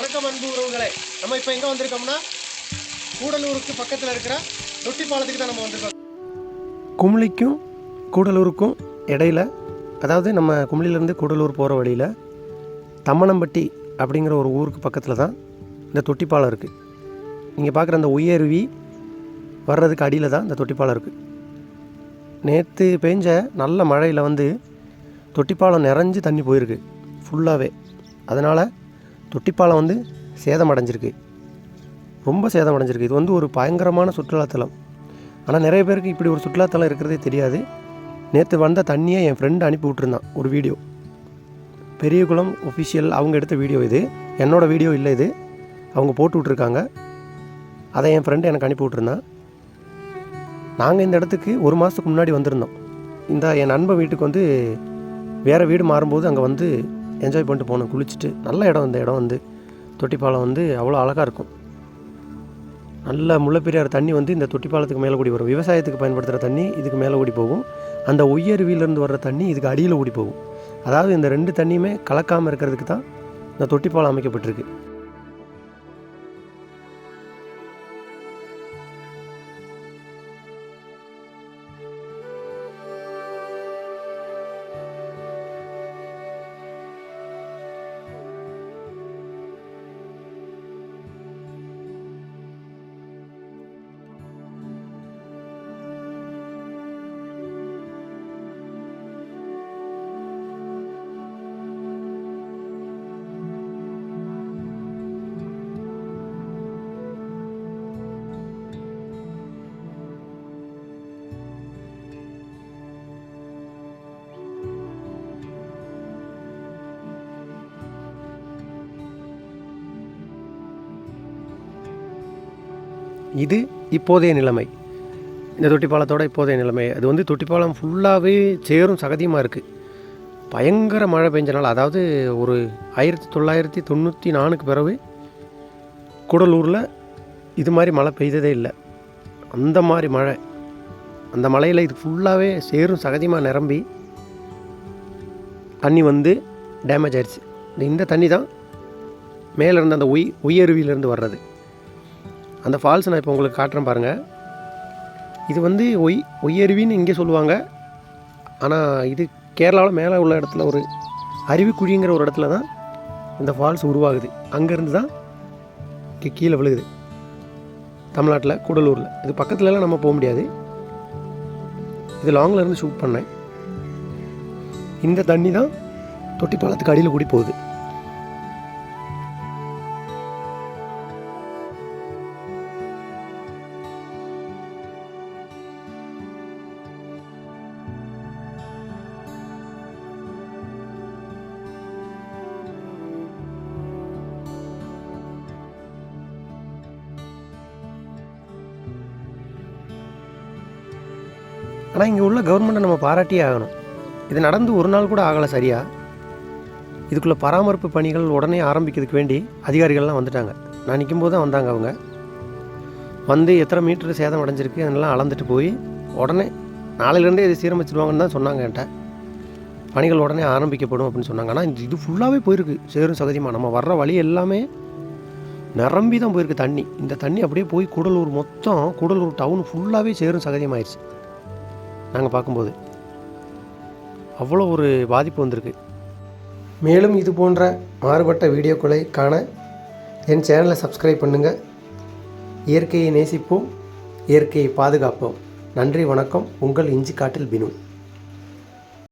வணக்கம் அன்பு உறவுகளை. நம்ம இப்போ எங்கே வந்திருக்கோம்னா கூடலூருக்கு பக்கத்தில் இருக்கிற தொட்டிப்பாலத்துக்கு தான் நம்ம வந்திருக்கோம். கும்ளிக்கும் கூடலூருக்கும் இடையில அதாவது நம்ம கும்ளிலேருந்து கூடலூர் போகிற வழியில் தம்மனம்பட்டி அப்படிங்கிற ஒரு ஊருக்கு பக்கத்தில் தான் இந்த தொட்டிப்பாலம் இருக்குது நீங்கள் பார்க்குற அந்த உயர்வி வர்றதுக்கு அடியில் தான் இந்த தொட்டிப்பாலம் இருக்குது நேற்று பெஞ்ச நல்ல மழையில் வந்து தொட்டிப்பாலம் நிறைஞ்சு தண்ணி போயிருக்கு ஃபுல்லாகவே அதனால் தொட்டிப்பாலம் வந்து சேதம் அடைஞ்சிருக்கு ரொம்ப சேதம் அடைஞ்சிருக்கு இது வந்து ஒரு பயங்கரமான சுற்றுலாத்தலம் ஆனால் நிறைய பேருக்கு இப்படி ஒரு சுற்றுலாத்தலம் இருக்கிறதே தெரியாது. நேற்று வந்த தண்ணியை என் ஃப்ரெண்டு அனுப்பி விட்ருந்தான் ஒரு வீடியோ. பெரியகுளம் ஒஃபிஷியல் அவங்க எடுத்த வீடியோ இது. என்னோடய வீடியோ இல்லை இது. அவங்க போட்டு விட்ருக்காங்க அதை என் ஃப்ரெண்டு எனக்கு அனுப்பி விட்ருந்தான் நாங்கள் இந்த இடத்துக்கு ஒரு மாதத்துக்கு முன்னாடி வந்திருந்தோம். இந்த என் நண்பன் வீட்டுக்கு வந்து வேறு வீடு மாறும்போது அங்கே வந்து என்ஜாய் பண்ணிட்டு போனோம் குளிச்சுட்டு நல்ல இடம் இந்த இடம் வந்து. தொட்டிப்பாலம் வந்து அவ்வளோ அழகாக இருக்கும். நல்ல முல்லைப்பெரியார் தண்ணி வந்து இந்த தொட்டிப்பாலத்துக்கு மேலே கூடி வரும். விவசாயத்துக்கு பயன்படுத்துகிற தண்ணி இதுக்கு மேலே ஓடி போகும். அந்த உயர்வியிலேருந்து வர்ற தண்ணி இதுக்கு அடியில் ஓடி போகும். அதாவது இந்த ரெண்டு தண்ணியுமே கலக்காமல் இருக்கிறதுக்கு தான் இந்த தொட்டிப்பாலம் அமைக்கப்பட்டிருக்கு. இது இப்போதைய நிலைமை. இந்த தொட்டிப்பாலத்தோட இப்போதைய நிலைமை. அது வந்து தொட்டிப்பாலம் ஃபுல்லாகவே சேரும் சகதியமாக இருக்குது பயங்கர மழை பெஞ்சனால அதாவது ஒரு ஆயிரத்தி தொள்ளாயிரத்தி தொண்ணூற்றி நாலுக்கு பிறகு கூடலூரில் இது மாதிரி மழை பெய்ததே இல்லை. அந்த மாதிரி மழை. அந்த மழையில் இது ஃபுல்லாகவே சேரும் சகதியமாக நிரம்பி தண்ணி வந்து டேமேஜ் ஆயிடுச்சு இந்த- இந்த தண்ணி தான் மேலே இருந்த அந்த உய் உயருவியிலேருந்து வர்றது. அந்த ஃபால்ஸ் நான் இப்போ உங்களுக்கு காட்டுறேன் பாருங்கள் இது வந்து ஒய் ஒய்யருவின்னு இங்கே சொல்லுவாங்க. ஆனால் இது கேரளாவில் மேலே உள்ள இடத்துல ஒரு அருவிக்குழிங்கிற ஒரு இடத்துல தான் இந்த ஃபால்ஸ் உருவாகுது. அங்கேருந்து தான் இங்கே கீழே விழுகுது. தமிழ்நாட்டில் கூடலூரில். இது பக்கத்துலலாம் நம்ம போக முடியாது. இது லாங்கில் இருந்து ஷூட் பண்ணேன். இந்த தண்ணி தான் தொட்டி பாலத்துக்கு அடியில் கூடி போகுது. ஆனால் இங்கே உள்ள கவர்மெண்ட்டை நம்ம பாராட்டியே ஆகணும். இது நடந்து ஒரு நாள் கூட ஆகலை சரியா? இதுக்குள்ளே பராமரிப்பு பணிகள் உடனே ஆரம்பிக்கிறதுக்கு வேண்டி அதிகாரிகள்லாம் வந்துட்டாங்க. நான் நிற்கும்போது தான் வந்தாங்க அவங்க. வந்து எத்தனை மீட்டர் சேதம் அடைஞ்சிருக்கு அதெல்லாம் அளந்துட்டு போய் உடனே நாளையிலேருந்தே இது சீரமைச்சிடுவாங்கன்னு தான் சொன்னாங்க என்கிட்ட. பணிகள் உடனே ஆரம்பிக்கப்படும் அப்படின்னு சொன்னாங்க. ஆனால் இது ஃபுல்லாகவே போயிருக்கு. சேரும் சகதியமாக நம்ம வர்ற வழி எல்லாமே நிரம்பி தான் போயிருக்கு தண்ணி. இந்த தண்ணி அப்படியே போய் கூடலூர் மொத்தம் கூடலூர் டவுன் ஃபுல்லாகவே சேரும் சகதியமாயிருச்சு. நாங்கள் பார்க்கும்போது. அவ்வளோ ஒரு பாதிப்பு வந்திருக்கு. மேலும் இது போன்ற மாறுபட்ட வீடியோக்களை காண என் சேனலை சப்ஸ்கிரைப் பண்ணுங்கள் இயற்கையை நேசிப்போம் இயற்கையை பாதுகாப்போம். நன்றி வணக்கம். உங்கள் இஞ்சி காட்டில் பினு.